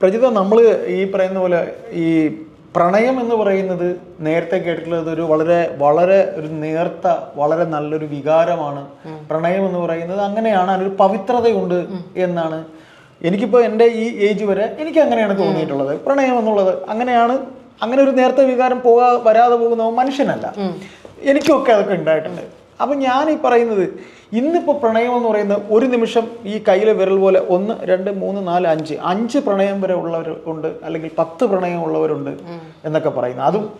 പ്രജിത നമ്മൾ ഈ പറയുന്ന പോലെ ഈ പ്രണയം എന്ന് പറയുന്നത് നേരത്തെ കേട്ടിട്ടുള്ളത് ഒരു വളരെ വളരെ ഒരു നേർത്ത വളരെ നല്ലൊരു വികാരമാണ്. പ്രണയം എന്ന് പറയുന്നത് അങ്ങനെയാണ് അതിനൊരു പവിത്രതയുണ്ട് എന്നാണ്. എനിക്കിപ്പോൾ എന്റെ ഈ ഏജ് വരെ എനിക്ക് അങ്ങനെയാണ് തോന്നിയിട്ടുള്ളത്. പ്രണയം എന്നുള്ളത് അങ്ങനെയാണ് അങ്ങനെ ഒരു നേരത്തെ വികാരം പോകാ വരാതെ പോകുന്ന മനുഷ്യനല്ല. എനിക്കൊക്കെ അതൊക്കെ ഉണ്ടായിട്ടുണ്ട്. അപ്പം ഞാൻ ഈ പറയുന്നത് ഇന്നിപ്പോൾ പ്രണയം എന്ന് പറയുന്നത് ഒരു നിമിഷം ഈ കയ്യിലെ വിരൽ പോലെ ഒന്ന് രണ്ട് മൂന്ന് നാല് അഞ്ച്. അഞ്ച് പ്രണയം വരെ ഉള്ളവർ ഉണ്ട് അല്ലെങ്കിൽ പത്ത് പ്രണയം ഉള്ളവരുണ്ട് എന്നൊക്കെ പറയുന്നു. അതും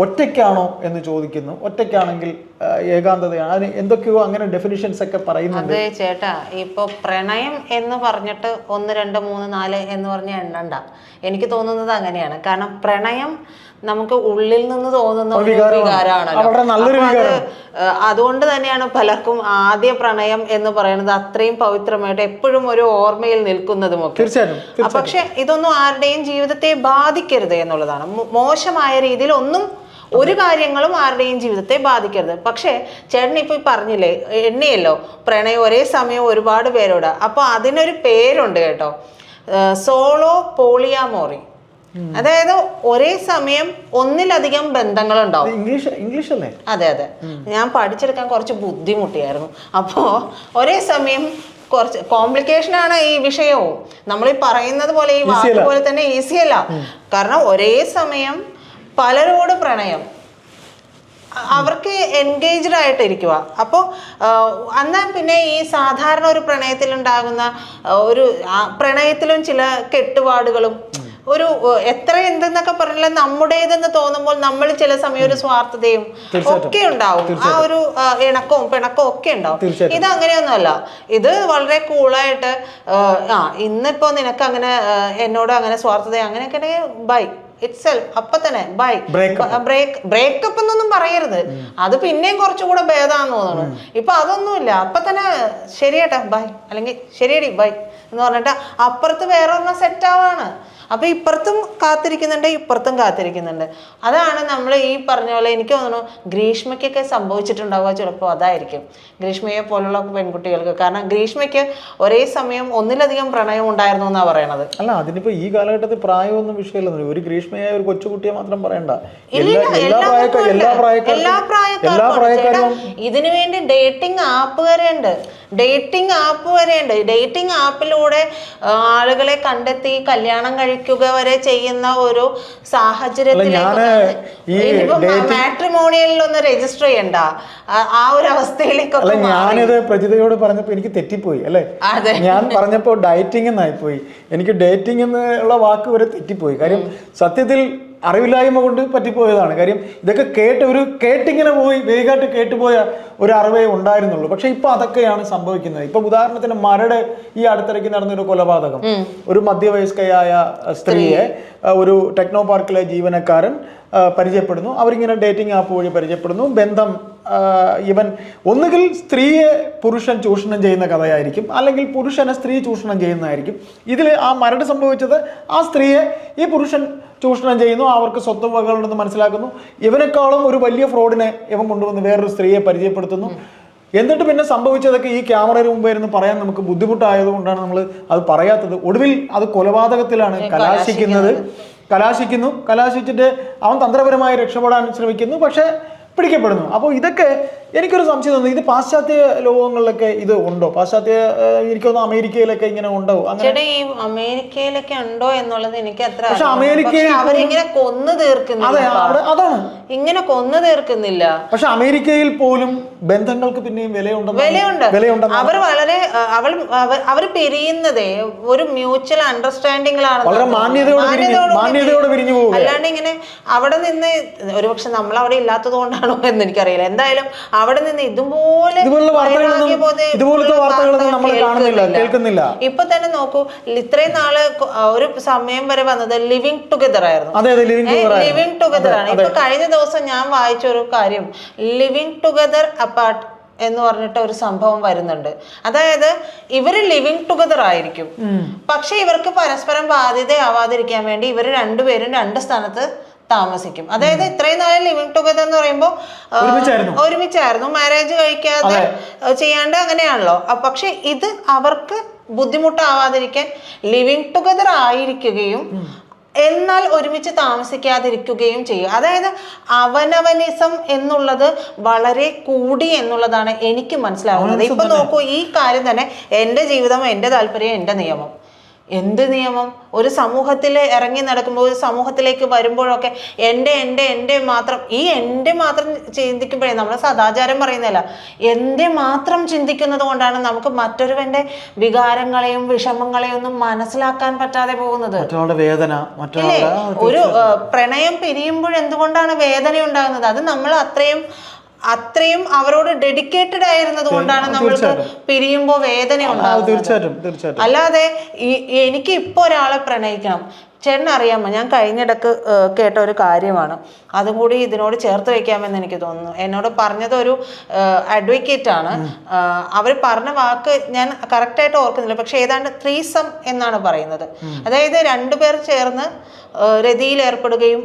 ഒറ്റയ്ക്കാണോ എന്ന് ചോദിക്കുന്നു. ഒറ്റയ്ക്കാണെങ്കിൽ ഏകാന്തതയാണ്. അതിന് എന്തൊക്കെയോ അങ്ങനെ ഡെഫിനിഷൻസ് ഒക്കെ പറയുന്നുണ്ട്. അതെ ചേട്ടാ. ഇപ്പൊ പ്രണയം എന്ന് പറഞ്ഞിട്ട് ഒന്ന് രണ്ട് മൂന്ന് നാല് എന്ന് പറഞ്ഞ എണ്ണണ്ട. എനിക്ക് തോന്നുന്നത് അങ്ങനെയാണ്. കാരണം പ്രണയം നമുക്ക് ഉള്ളിൽ നിന്ന് തോന്നുന്ന ഒരു വികാരമാണ്. അതുകൊണ്ട് തന്നെയാണ് പലർക്കും ആദ്യ പ്രണയം എന്ന് പറയുന്നത് അത്രയും പവിത്രമായിട്ട് എപ്പോഴും ഒരു ഓർമ്മയിൽ നിൽക്കുന്നതും ഒക്കെ തീർച്ചയായിട്ടും. പക്ഷെ ഇതൊന്നും ആരുടെയും ജീവിതത്തെ ബാധിക്കരുത് എന്നുള്ളതാണ്. മോശമായ രീതിയിൽ ഒന്നും ഒരു കാര്യങ്ങളും ആരുടെയും ജീവിതത്തെ ബാധിക്കരുത്. പക്ഷേ ചേട്ടൻ ഇപ്പൊ പറഞ്ഞില്ലേ എണ്ണിയല്ലോ പ്രണയം ഒരേ സമയം ഒരുപാട് പേരോട്. അപ്പോൾ അതിനൊരു പേരുണ്ട് കേട്ടോ. Solo polyamory. അതായത് ഒരേ സമയം ഒന്നിലധികം ബന്ധങ്ങൾ ഉണ്ടാവും ഇംഗ്ലീഷ് ഇംഗ്ലീഷ് അല്ലേ അതെ. അതെ ഞാൻ പഠിച്ചെടുക്കാൻ കുറച്ച് ബുദ്ധിമുട്ടിയായിരുന്നു. അപ്പോൾ ഒരേ സമയം കുറച്ച് കോംപ്ലിക്കേഷൻ ആണ് ഈ വിഷയവും. നമ്മൾ ഈ പറയുന്നത് പോലെ ഈ വാക്ക് പോലെ തന്നെ ഈസി അല്ല കാരണം ഒരേ സമയം പലരോട് പ്രണയം. അവർക്ക് എൻഗേജ്ഡ് ആയിട്ടിരിക്കുക അപ്പോൾ എന്നാൽ പിന്നെ ഈ സാധാരണ ഒരു പ്രണയത്തിലുണ്ടാകുന്ന ഒരു പ്രണയത്തിലും ചില കെട്ടുപാടുകളും ഒരു എത്ര എന്തെന്നൊക്കെ പറഞ്ഞാൽ നമ്മുടേതെന്ന് തോന്നുമ്പോൾ നമ്മൾ ചില സമയം ഒരു സ്വാർത്ഥതയും ഒക്കെ ഉണ്ടാവും. ആ ഒരു ഇണക്കവും പിണക്കവും ഒക്കെ ഉണ്ടാവും. ഇത് അങ്ങനെയൊന്നുമല്ല ഇത് വളരെ കൂളായിട്ട് ആ ഇന്നിപ്പോ നിനക്ക് അങ്ങനെ എന്നോട് അങ്ങനെ സ്വാർത്ഥത അങ്ങനെയൊക്കെ ബൈ ഇറ്റ് സെൽഫ് അപ്പൊ തന്നെ ബൈ ബ്രേക്ക് ബ്രേക്കപ്പ് എന്നൊന്നും പറയരുത്. അത് പിന്നെയും കുറച്ചുകൂടെ ഭേദമാന്ന് തോന്നുന്നു. ഇപ്പൊ അതൊന്നുമില്ല. അപ്പൊ തന്നെ ശരിയേട്ടാ ബൈ അല്ലെങ്കിൽ ശരിയടി ബൈ എന്ന് പറഞ്ഞിട്ട് അപ്പുറത്ത് വേറെ ഒരെണ്ണം സെറ്റ് ആവാണ്. അപ്പൊ ഇപ്പുറത്തും കാത്തിരിക്കുന്നുണ്ട് ഇപ്പുറത്തും കാത്തിരിക്കുന്നുണ്ട്. അതാണ് നമ്മൾ ഈ പറഞ്ഞ പോലെ എനിക്ക് തോന്നുന്നു ഗ്രീഷ്മയ്ക്കൊക്കെ സംഭവിച്ചിട്ടുണ്ടാവുക ചിലപ്പോൾ അതായിരിക്കും. ഗ്രീഷ്മയെ പോലുള്ള പെൺകുട്ടികൾക്ക്. കാരണം ഗ്രീഷ്മയ്ക്ക് ഒരേ സമയം ഒന്നിലധികം പ്രണയം ഉണ്ടായിരുന്നു എന്നാണ് പറയണത്. അല്ല അതിനിപ്പോ ഈ കാലഘട്ടത്തിൽ പ്രായമൊന്നും വിഷയമല്ല ഒരു ഗ്രീഷ്മയായ ഒരു കൊച്ചുകുട്ടിയെ മാത്രം പറയണ്ട. എല്ലാ പ്രായക്കാരും ഇതിനു വേണ്ടി ഡേറ്റിംഗ് ആപ്പ് വരെയുണ്ട്. ഡേറ്റിംഗ് ആപ്പ് വരെയുണ്ട്. ഡേറ്റിംഗ് ആപ്പിലൂടെ ആളുകളെ കണ്ടെത്തി കല്യാണം കഴിക്കുക വരെ ചെയ്യുന്ന ഒരു സാഹചര്യത്തിലേക്ക് മാട്രിമോണിയലിൽ ഒന്ന് രജിസ്റ്റർ ചെയ്യണ്ട. ആ- ഒരു അവസ്ഥയിലേക്കൊക്കെ. ഞാനിത് പ്രജിതയോട് പറഞ്ഞപ്പോൾ എനിക്ക് തെറ്റിപ്പോയി അല്ലേ? ഞാൻ പറഞ്ഞപ്പോൾ ഡയറ്റിംഗ് എന്നായിപ്പോയി എനിക്ക് ഡേറ്റിംഗ് എന്നുള്ള വാക്ക് വരെ തെറ്റിപ്പോയി. കാര്യം സത്യത്തിൽ അറിവില്ലായ്മ കൊണ്ട് പറ്റിപ്പോയതാണ്. കാര്യം ഇതൊക്കെ കേട്ട് ഒരു കേട്ടിങ്ങനെ പോയി വേഗമായിട്ട് കേട്ടുപോയ ഒരു അറിവേ ഉണ്ടായിരുന്നുള്ളൂ. പക്ഷെ ഇപ്പൊ അതൊക്കെയാണ് സംഭവിക്കുന്നത്. ഇപ്പൊ ഉദാഹരണത്തിന് മരട് ഈ അടുത്തിടയ്ക്ക് നടന്നൊരു കൊലപാതകം. ഒരു മധ്യവയസ്കയായ സ്ത്രീയെ ഒരു ടെക്നോ പാർക്കിലെ ജീവനക്കാരൻ പരിചയപ്പെടുന്നു. അവരിങ്ങനെ ഡേറ്റിംഗ് ആപ്പ് വഴി പരിചയപ്പെടുന്നു. ബന്ധം ഇവൻ ഒന്നുകിൽ സ്ത്രീയെ പുരുഷൻ ചൂഷണം ചെയ്യുന്ന കഥയായിരിക്കും അല്ലെങ്കിൽ പുരുഷനെ സ്ത്രീ ചൂഷണം ചെയ്യുന്നതായിരിക്കും. ഇതിൽ ആ മരട് സംഭവിച്ചത് ആ സ്ത്രീയെ ഈ പുരുഷൻ ചൂഷണം ചെയ്യുന്നു അവർക്ക് സ്വത്ത് വകകളുണ്ടെന്ന് മനസ്സിലാക്കുന്നു. ഇവനേക്കാളും ഒരു വലിയ ഫ്രോഡിനെ ഇവൻ കൊണ്ടുവന്ന് വേറൊരു സ്ത്രീയെ പരിചയപ്പെടുത്തുന്നു. എന്നിട്ട് പിന്നെ സംഭവിച്ചതൊക്കെ ഈ ക്യാമറയുടെ മുമ്പേ ഇരുന്ന് പറയാൻ നമുക്ക് ബുദ്ധിമുട്ടായതുകൊണ്ടാണ് നമ്മൾ അത് പറയാത്തത്. ഒടുവിൽ അത് കൊലപാതകത്തിലാണ് കലാശിക്കുന്നത്. കലാശിക്കുന്നു. കലാശിച്ചിട്ട് അവൻ തന്ത്രപരമായി രക്ഷപ്പെടാൻ ശ്രമിക്കുന്നു. പക്ഷേ പിടിക്കപ്പെടുന്നു. അപ്പോൾ ഇതൊക്കെ എനിക്കൊരു സംശയം തോന്നുന്നു. ഇത് പാശ്ചാത്യ ലോകങ്ങളിലൊക്കെ ഇത് ഉണ്ടോ? പാശ്ചാത്യ എനിക്ക് തോന്നുന്നു അമേരിക്കയിലൊക്കെ ഇങ്ങനെ ഉണ്ടോ? അങ്ങനെ ഈ അമേരിക്കയിലൊക്കെ ഉണ്ടോ എന്നുള്ളത് എനിക്ക് അത്ര പക്ഷെ. അമേരിക്കയിൽ അവരിങ്ങനെ കൊന്നു തീർക്കുന്നില്ല. അതാണ്. ഇങ്ങനെ കൊന്നു തീർക്കുന്നില്ല. പക്ഷെ അമേരിക്കയിൽ പോലും ബന്ധങ്ങൾക്ക് പിന്നെയും വിലയുണ്ട് വിലയുണ്ട്. വിലയുണ്ട് അവർ വളരെ അവൾ അവർ പിരിയുന്നതേ ഒരു മ്യൂച്വൽ അണ്ടർസ്റ്റാൻഡിംഗ് വളരെ മാന്യതയോടെ പിരിഞ്ഞ് മാന്യതയോടെ പിരിഞ്ഞു. പോകും അല്ലാണ്ട് ഇങ്ങനെ അവിടെ നിന്ന് ഒരുപക്ഷെ നമ്മൾ അവിടെ ഇല്ലാത്തത് കൊണ്ടാണോ എന്ന് എനിക്കറിയില്ല. എന്തായാലും അവിടെ നിന്ന് ഇതുപോലെ ഇതുപോലത്തെ വാർത്തകളൊന്നും നമ്മൾ കാണുന്നില്ല കേൾക്കുന്നില്ല. ഇപ്പൊ തന്നെ നോക്കൂ ഇത്രയും നാൾ ഒരു സമയം വരെ വന്നത് ലിവിങ് ടുഗദർ ആയിരുന്നു. ലിവിങ് ടുഗദർ ആണ്. ഇപ്പൊ കഴിഞ്ഞ ദിവസം ഞാൻ വായിച്ച ഒരു കാര്യം ലിവിങ് ടുഗദർ അപ്പാർട്ട് എന്ന് പറഞ്ഞിട്ട് ഒരു സംഭവം വരുന്നുണ്ട്. അതായത് ഇവർ ലിവിങ് ടുഗദർ ആയിരിക്കും. പക്ഷെ ഇവർക്ക് പരസ്പരം ബാധ്യതയാവാതിരിക്കാൻ വേണ്ടി ഇവർ രണ്ടുപേരും രണ്ട് സ്ഥലത്ത് താമസിക്കും. അതായത് ഇത്രയും നാളെ ലിവിങ് ടുഗദർ എന്ന് പറയുമ്പോൾ ഒരുമിച്ചായിരുന്നു. മാരേജ് കഴിക്കാതെ ചെയ്യാണ്ട് അങ്ങനെയാണല്ലോ. പക്ഷെ ഇത് അവർക്ക് ബുദ്ധിമുട്ടാവാതിരിക്കാൻ ലിവിങ് ടുഗദർ ആയിരിക്കുകയും എന്നാൽ ഒരുമിച്ച് താമസിക്കാതിരിക്കുകയും ചെയ്യും. അതായത് അവനവനിസം എന്നുള്ളത് വളരെ കൂടി എന്നുള്ളതാണ് എനിക്ക് മനസ്സിലാവുന്നത്. ഇപ്പൊ നോക്കൂ ഈ കാര്യം തന്നെ എന്റെ ജീവിതം എന്റെ താല്പര്യം എന്റെ നിയമം. എന്ത് നിയമം? ഒരു സമൂഹത്തിൽ ഇറങ്ങി നടക്കുമ്പോൾ ഒരു സമൂഹത്തിലേക്ക് വരുമ്പോഴൊക്കെ എന്റെ എന്റെ എന്റെ മാത്രം ഈ എന്റെ മാത്രം ചിന്തിക്കുമ്പോഴേ നമ്മൾ സദാചാരം പറയുന്നില്ല എന്റെ മാത്രം ചിന്തിക്കുന്നത് കൊണ്ടാണ് നമുക്ക് മറ്റൊരുവന്റെ വികാരങ്ങളെയും വിഷമങ്ങളെയും ഒന്നും മനസ്സിലാക്കാൻ പറ്റാതെ പോകുന്നത്. വേദന ഒരു പ്രണയം പിരിയുമ്പോൾ എന്തുകൊണ്ടാണ് വേദന ഉണ്ടാകുന്നത് അത് നമ്മൾ അത്രയും അത്രയും അവരോട് ഡെഡിക്കേറ്റഡ് ആയിരുന്നത് കൊണ്ടാണ് നമ്മൾക്ക് പിരിയുമ്പോൾ വേദന ഉണ്ടാകുന്നത്. തീർച്ചയായിട്ടും അല്ലാതെ എനിക്ക് ഇപ്പൊ ഒരാളെ പ്രണയിക്കണം. ചേട്ടൻ അറിയാമോ? ഞാൻ കഴിഞ്ഞിടക്ക് കേട്ട ഒരു കാര്യമാണ്. അതും കൂടി ഇതിനോട് ചേർത്ത് വയ്ക്കാമെന്ന് എനിക്ക് തോന്നുന്നു. എന്നോട് പറഞ്ഞത് ഒരു അഡ്വക്കേറ്റ് ആണ്. അവർ പറഞ്ഞ വാക്ക് ഞാൻ കറക്റ്റായിട്ട് ഓർക്കുന്നില്ല. പക്ഷെ ഏതാണ്ട് ത്രീസം എന്നാണ് പറയുന്നത്. അതായത് രണ്ടുപേർ ചേർന്ന് രതിയിൽ ഏർപ്പെടുകയും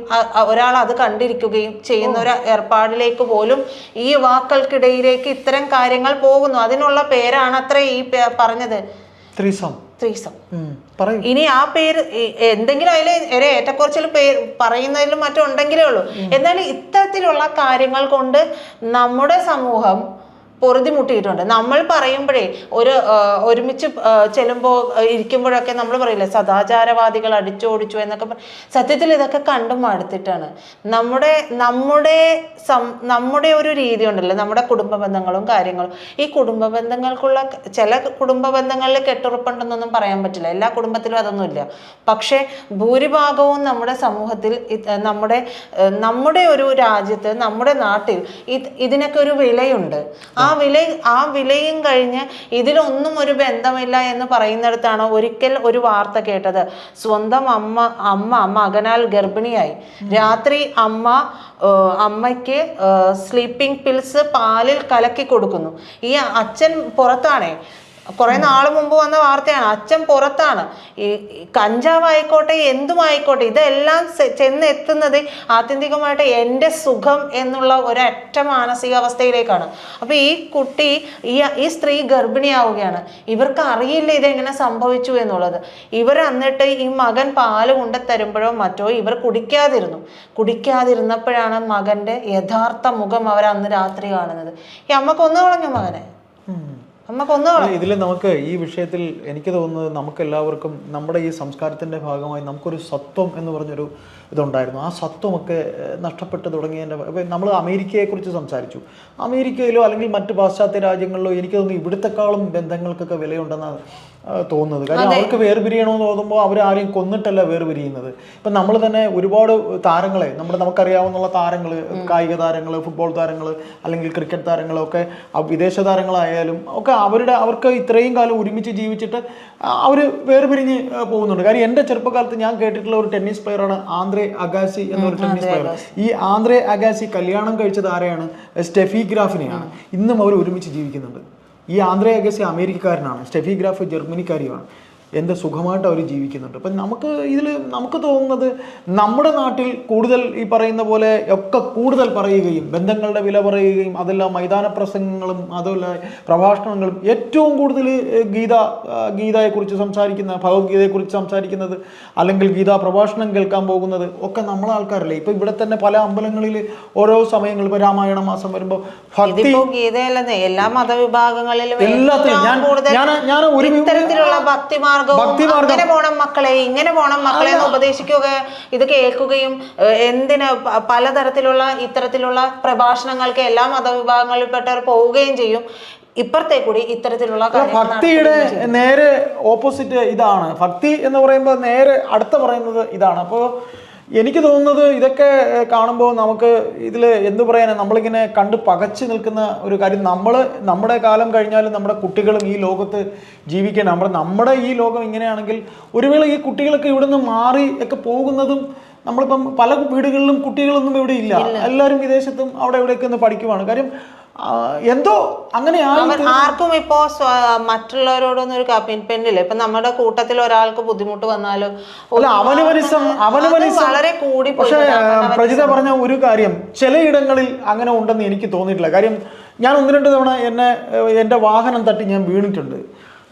ഒരാൾ അത് കണ്ടിരിക്കുകയും ചെയ്യുന്ന ഒരു ഏർപ്പാടിലേക്ക് പോലും ഈ വാക്കുകൾക്കിടയിലേക്ക് ഇത്തരം കാര്യങ്ങൾ പോകുന്നു. അതിനുള്ള പേരാണ് അത്ര ഈ പറഞ്ഞത്. ത്രീസം ത്രീസം ഇനി ആ പേര് എന്തെങ്കിലും അതിൽ ഒരു ഏറ്റക്കുറച്ചിൽ പേര് പറയുന്നതിലും മറ്റും ഉണ്ടെങ്കിലേ ഉള്ളൂ. എന്നാലും ഇത്തരത്തിലുള്ള കാര്യങ്ങൾ കൊണ്ട് നമ്മുടെ സമൂഹം പൊറുതിമുട്ടിയിട്ടുണ്ട്. നമ്മൾ പറയുമ്പോഴേ ഒരു ഒരുമിച്ച് ചെല്ലുമ്പോൾ ഇരിക്കുമ്പോഴൊക്കെ നമ്മൾ പറയില്ലേ സദാചാരവാദികൾ അടിച്ചോടിച്ചു എന്നൊക്കെ സത്യത്തിൽ ഇതൊക്കെ കണ്ടും മടുത്തിട്ടാണ്. നമ്മുടെ നമ്മുടെ സം- നമ്മുടെ ഒരു രീതി ഉണ്ടല്ലോ നമ്മുടെ കുടുംബ ബന്ധങ്ങളും കാര്യങ്ങളും. ഈ കുടുംബ ബന്ധങ്ങൾക്കുള്ള ചില കുടുംബ ബന്ധങ്ങളിൽ കെട്ടുറപ്പുണ്ടെന്നൊന്നും പറയാൻ പറ്റില്ല. എല്ലാ കുടുംബത്തിലും അതൊന്നുമില്ല. പക്ഷേ ഭൂരിഭാഗവും നമ്മുടെ സമൂഹത്തിൽ നമ്മുടെ നമ്മുടെ ഒരു രാജ്യത്ത് നമ്മുടെ നാട്ടിൽ ഇതിനൊക്കെ ഒരു വിലയുണ്ട്. ആ വില ആ വിലയും കഴിഞ്ഞ് ഇതിലൊന്നും ഒരു ബന്ധമില്ല എന്ന് പറയുന്നിടത്താണ് ഒരിക്കൽ ഒരു വാർത്ത കേട്ടത്. സ്വന്തം അമ്മ അമ്മ മകനാൽ ഗർഭിണിയായി. രാത്രി അമ്മ അമ്മയ്ക്ക് സ്ലീപ്പിംഗ് പിൽസ് പാലിൽ കലക്കി കൊടുക്കുന്നു. ഈ അച്ഛൻ പുറത്താണേ. കുറെ നാൾ മുമ്പ് വന്ന വാർത്തയാണ്. അച്ഛൻ പുറത്താണ്. ഈ ഈ കഞ്ചാവായിക്കോട്ടെ എന്തുമായിക്കോട്ടെ ഇതെല്ലാം ചെന്നെത്തുന്നത് ചെന്ന് എത്തുന്നത് ആത്യന്തികമായിട്ട് എന്റെ സുഖം എന്നുള്ള ഒരൊറ്റ മാനസികാവസ്ഥയിലേക്കാണ്. അപ്പൊ ഈ കുട്ടി ഈ ഈ സ്ത്രീ ഗർഭിണിയാവുകയാണ്. ഇവർക്ക് അറിയില്ല ഇതെങ്ങനെ സംഭവിച്ചു എന്നുള്ളത്. ഇവർ എന്നിട്ട് ഈ മകൻ പാൽ കൊണ്ട് തരുമ്പോഴോ മറ്റോ ഇവർ കുടിക്കാതിരുന്നു. കുടിക്കാതിരുന്നപ്പോഴാണ് മകന്റെ യഥാർത്ഥ മുഖം അവർ അന്ന് രാത്രി കാണുന്നത്. ഈ അമ്മ കൊന്നു കളഞ്ഞു മകനെ ഇതിൽ നമുക്ക് ഈ വിഷയത്തിൽ എനിക്ക് തോന്നുന്നത് നമുക്ക് എല്ലാവർക്കും നമ്മുടെ ഈ സംസ്കാരത്തിന്റെ ഭാഗമായി നമുക്കൊരു സത്വം എന്ന് പറഞ്ഞൊരു ഇതുണ്ടായിരുന്നു. ആ സത്വമൊക്കെ നഷ്ടപ്പെട്ട് തുടങ്ങിയതിന്റെ നമ്മൾ അമേരിക്കയെക്കുറിച്ച് സംസാരിച്ചു. അമേരിക്കയിലോ അല്ലെങ്കിൽ മറ്റ് പാശ്ചാത്യ രാജ്യങ്ങളിലോ എനിക്ക് തോന്നുന്നു ഇവിടുത്തെക്കാളും ബന്ധങ്ങൾക്കൊക്കെ വിലയുണ്ടെന്നാണ് തോന്നുന്നത്. കാരണം അവർക്ക് വേർപിരിയണമെന്ന് തോന്നുമ്പോൾ അവർ ആരെയും കൊന്നിട്ടല്ല വേർപിരിയുന്നത്. ഇപ്പം നമ്മൾ തന്നെ ഒരുപാട് താരങ്ങളെ നമ്മുടെ നമുക്കറിയാവുന്ന താരങ്ങൾ കായിക താരങ്ങൾ ഫുട്ബോൾ താരങ്ങൾ അല്ലെങ്കിൽ ക്രിക്കറ്റ് താരങ്ങളൊക്കെ വിദേശ താരങ്ങളായാലും ഒക്കെ അവരുടെ അവർക്ക് ഇത്രയും കാലം ഒരുമിച്ച് ജീവിച്ചിട്ട് അവർ വേർപിരിഞ്ഞ് പോകുന്നുണ്ട്. കാര്യം എന്റെ ചെറുപ്പകാലത്ത് ഞാൻ കേട്ടിട്ടുള്ള ഒരു ടെന്നീസ് പ്ലെയറാണ് ആന്ധ്രേ അഗാസി എന്നൊരു ടെന്നീസ് പ്ലെയർ ഈ ആന്ദ്രേ അഗാസി കല്യാണം കഴിച്ചത് ആരെയാണ്? സ്റ്റെഫി ഗ്രാഫിനെയാണ്. ഇന്നും അവർ ഒരുമിച്ച് ജീവിക്കുന്നുണ്ട്. ഈ ആന്ദ്രേ അഗാസി അമേരിക്കക്കാരനാണ്. സ്റ്റെഫി ഗ്രാഫ് ജർമ്മനിക്കാരിയാണ്. എന്ത് സുഖമായിട്ട് അവർ ജീവിക്കുന്നുണ്ട്. അപ്പം നമുക്ക് ഇതിൽ നമുക്ക് തോന്നുന്നത് നമ്മുടെ നാട്ടിൽ കൂടുതൽ ഈ പറയുന്ന പോലെ ഒക്കെ കൂടുതൽ പറയുകയും ബന്ധങ്ങളുടെ വില പറയുകയും അതെല്ലാം മൈതാന പ്രസംഗങ്ങളും അതുമല്ല പ്രഭാഷണങ്ങളും ഏറ്റവും കൂടുതൽ ഗീത ഗീതയെക്കുറിച്ച് സംസാരിക്കുന്ന ഭഗവത്ഗീതയെക്കുറിച്ച് സംസാരിക്കുന്നത് അല്ലെങ്കിൽ ഗീതാ പ്രഭാഷണം കേൾക്കാൻ പോകുന്നത് ഒക്കെ നമ്മളെ ആൾക്കാരല്ലേ. ഇപ്പം ഇവിടെ തന്നെ പല അമ്പലങ്ങളിൽ ഓരോ സമയങ്ങളിൽ ഇപ്പോൾ രാമായണ മാസം വരുമ്പോൾ ഭക്തി എല്ലാ മതവിഭാഗങ്ങളിലും എല്ലാത്തിലും ഞാൻ- ഞാൻ- ഒരു തരത്തിലുള്ള ഇത്തരത്തിലുള്ള ഭക്തിമാർഗവും അങ്ങനെ പോണം മക്കളെ ഇങ്ങനെ പോണം മക്കളെ എന്ന് ഉപദേശിക്കുക ഇത് കേൾക്കുകയും എന്തിന് പലതരത്തിലുള്ള ഇത്തരത്തിലുള്ള പ്രഭാഷണങ്ങൾക്ക് എല്ലാ മതവിഭാഗങ്ങളിൽപ്പെട്ടവർ പോവുകയും ചെയ്യും. ഇപ്പുറത്തെ കൂടി ഇത്തരത്തിലുള്ള ഭക്തിയുടെ നേരെ ഓപ്പോസിറ്റ് ഇതാണ്. ഭക്തി എന്ന് പറയുമ്പോൾ നേരെ അടുത്ത പറയുന്നത് ഇതാണ്. അപ്പോൾ എനിക്ക് തോന്നുന്നത് ഇതൊക്കെ കാണുമ്പോൾ നമുക്ക് ഇതിൽ എന്ത് പറയാനാണ് നമ്മളിങ്ങനെ കണ്ട് പകച്ചു നിൽക്കുന്ന ഒരു കാര്യം. നമ്മൾ നമ്മുടെ കാലം കഴിഞ്ഞാലും നമ്മുടെ കുട്ടികളും ഈ ലോകത്ത് ജീവിക്കണം നമ്മുടെ നമ്മുടെ ഈ ലോകം ഇങ്ങനെയാണെങ്കിൽ ഒരു വേള ഈ കുട്ടികളൊക്കെ ഇവിടെ നിന്ന് മാറി ഒക്കെ പോകുന്നതും നമ്മളിപ്പം പല വീടുകളിലും കുട്ടികളൊന്നും ഇവിടെ ഇല്ല. എല്ലാവരും വിദേശത്തും അവിടെ ഇവിടെയൊക്കെ ഒന്ന് പഠിക്കുവാണ്. കാര്യം എന്തോ അങ്ങനെ ആർക്കും ഇപ്പോ മറ്റുള്ളവരോടൊന്നും ഒരു കമ്മിറ്റ്മെന്റ് ഇല്ല ഇപ്പൊ നമ്മുടെ കൂട്ടത്തിൽ ഒരാൾക്ക് ബുദ്ധിമുട്ട് വന്നാലോ അല്ല അവനവനിസം അവനവനിസം വളരെ കൂടി പക്ഷേ പ്രജിത പറഞ്ഞ ഒരു കാര്യം ചിലയിടങ്ങളിൽ അങ്ങനെ ഉണ്ടെന്ന് എനിക്ക് തോന്നിയിട്ടില്ല. കാര്യം ഞാൻ ഒന്ന് രണ്ട് തവണ എന്നെ എന്റെ എന്റെ വാഹനം തട്ടി ഞാൻ വീണിട്ടുണ്ട്.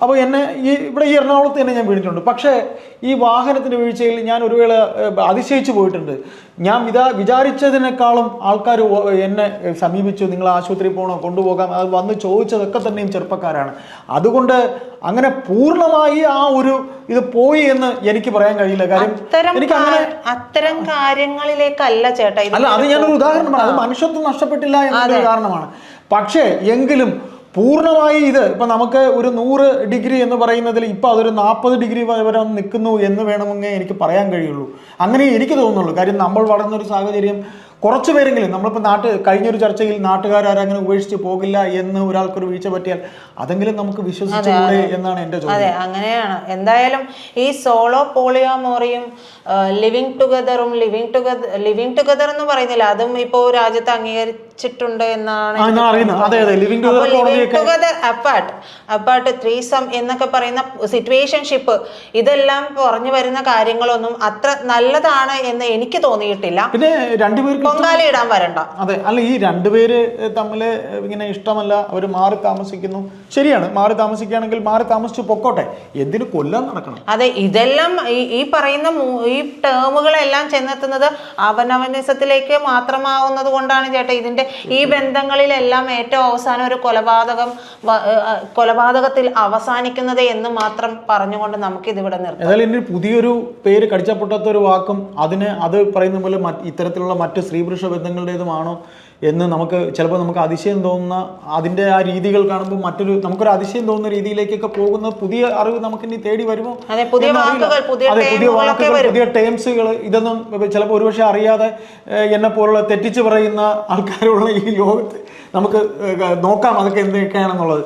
അപ്പോൾ എന്നെ ഈ ഇവിടെ ഈ എറണാകുളത്ത് തന്നെ ഞാൻ വീണിട്ടുണ്ട്. പക്ഷേ ഈ വാഹനത്തിന്റെ വീഴ്ചയിൽ ഞാൻ ഒരു വേള അതിശയിച്ചു പോയിട്ടുണ്ട്. ഞാൻ വിതാ വിചാരിച്ചതിനേക്കാളും ആൾക്കാർ എന്നെ സമീപിച്ചു. നിങ്ങൾ ആശുപത്രിയിൽ പോകണോ കൊണ്ടുപോകാം അത് വന്ന് ചോദിച്ചതൊക്കെ തന്നെയും ചെറുപ്പക്കാരാണ്. അതുകൊണ്ട് അങ്ങനെ പൂർണമായി ആ ഒരു ഇത് പോയി എന്ന് എനിക്ക് പറയാൻ കഴിയില്ല. കാര്യം എനിക്ക് അങ്ങനെ അത്തരം കാര്യങ്ങളിലേക്കല്ല ചേട്ടാ അല്ല അത് ഞാനൊരു ഉദാഹരണമാണ്. അത് മനുഷ്യത്വം നഷ്ടപ്പെട്ടില്ല എന്നൊരു ഉദാഹരണമാണ്. പക്ഷേ എങ്കിലും പൂർണമായി ഇത് ഇപ്പം നമുക്ക് ഒരു നൂറ് ഡിഗ്രി എന്ന് പറയുന്നതിൽ ഇപ്പോൾ അതൊരു നാൽപ്പത് ഡിഗ്രി വരെ നിൽക്കുന്നു എന്ന് വേണമെങ്കിൽ എനിക്ക് പറയാൻ കഴിയുള്ളൂ. അങ്ങനെ എനിക്ക് തോന്നുള്ളൂ കാര്യം നമ്മൾ വളർന്നൊരു സാഹചര്യം കുറച്ച് പേരെങ്കിലും നമ്മളിപ്പോൾ നാട്ട് കഴിഞ്ഞൊരു ചർച്ചയിൽ നാട്ടുകാരങ്ങനെ ഉപേക്ഷിച്ച് പോകില്ല എന്ന് ഒരാൾക്കൊരു വീഴ്ച പറ്റിയാൽ അതെങ്കിലും നമുക്ക് വിശ്വസിച്ചുകൂടെ എന്നാണ് എന്റെ ചോദ്യം. അതെ അങ്ങനെയാണ്. എന്തായാലും ഈ സോളോ പോളിയോമോറിയും ലിവിങ് ടുഗദറും ലിവിങ് ടുഗദർ ലിവിങ് ടുഗദർ എന്ന് പറയുന്നില്ല. അതും ഇപ്പോൾ രാജ്യത്ത് അംഗീകരിച്ചിട്ടുണ്ട് എന്നാണ് അറിയുന്നത്. അതെ അതെ. Living together living together apart apart threesome എന്നൊക്കെ പറയുന്ന സിറ്റുവേഷൻഷിപ്പ് ഇതെല്ലാം പറഞ്ഞു വരുന്ന കാര്യങ്ങളൊന്നും അത്ര നല്ലതാണ് എന്ന് എനിക്ക് തോന്നിയിട്ടില്ല. പിന്നെ രണ്ടുപേർക്ക് പൊങ്കാല ഇടാൻ വരണ്ട. അതെ അല്ല ഈ രണ്ടുപേര് തമ്മിൽ ഇങ്ങനെ ഇഷ്ടമല്ല അവർ മാറി താമസിക്കുന്നു. ശരിയാണ് മാറി താമസിക്കുകയാണെങ്കിൽ മാറി താമസിച്ചു പൊക്കോട്ടെ. എന്തിനു കൊല്ലാൻ നടക്കണം? അതെ ഇതെല്ലാം ഈ പറയുന്ന ഈ ടേമുകളെല്ലാം ചെന്നെത്തുന്നത് അവനവനിസത്തിലേക്ക് മാത്രമാവുന്നത് കൊണ്ടാണ് ചേട്ടാ ഇതിന്റെ ഈ ബന്ധങ്ങളിലെല്ലാം ഏറ്റവും അവസാനം ഒരു കൊലപാതകം കൊലപാതകത്തിൽ അവസാനിക്കുന്നത് എന്ന് മാത്രം പറഞ്ഞുകൊണ്ട് നമുക്ക് ഇതിവിടെ നിർത്താം. ഏതായാലും ഇനി പുതിയൊരു പേര് കടിച്ചപ്പൊട്ടാത്ത ഒരു വാക്കും അതിന് അത് പറയുന്ന പോലെ ഇത്തരത്തിലുള്ള മറ്റ് സ്ത്രീ പുരുഷ ബന്ധങ്ങളുടേതുമാണോ എന്ന് നമുക്ക് ചിലപ്പോൾ നമുക്ക് അതിശയം തോന്നുന്ന അതിന്റെ ആ രീതികൾ കാണുമ്പോൾ മറ്റൊരു നമുക്കൊരു അതിശയം തോന്നുന്ന രീതിയിലേക്കൊക്കെ പോകുന്ന പുതിയ അറിവ് നമുക്ക് ഇനി തേടി വരുമോ അതെ, പുതിയ വാക്കുകൾ, പുതിയ ടേംസുകൾ ഇതൊന്നും ചിലപ്പോൾ ഒരുപക്ഷെ അറിയാതെ എന്നെ പോലുള്ള തെറ്റിച്ച് പറയുന്ന ആൾക്കാരുള്ള ഈ ലോകത്ത് നമുക്ക് നോക്കാം അതൊക്കെ എന്തൊക്കെയാണെന്നുള്ളത്.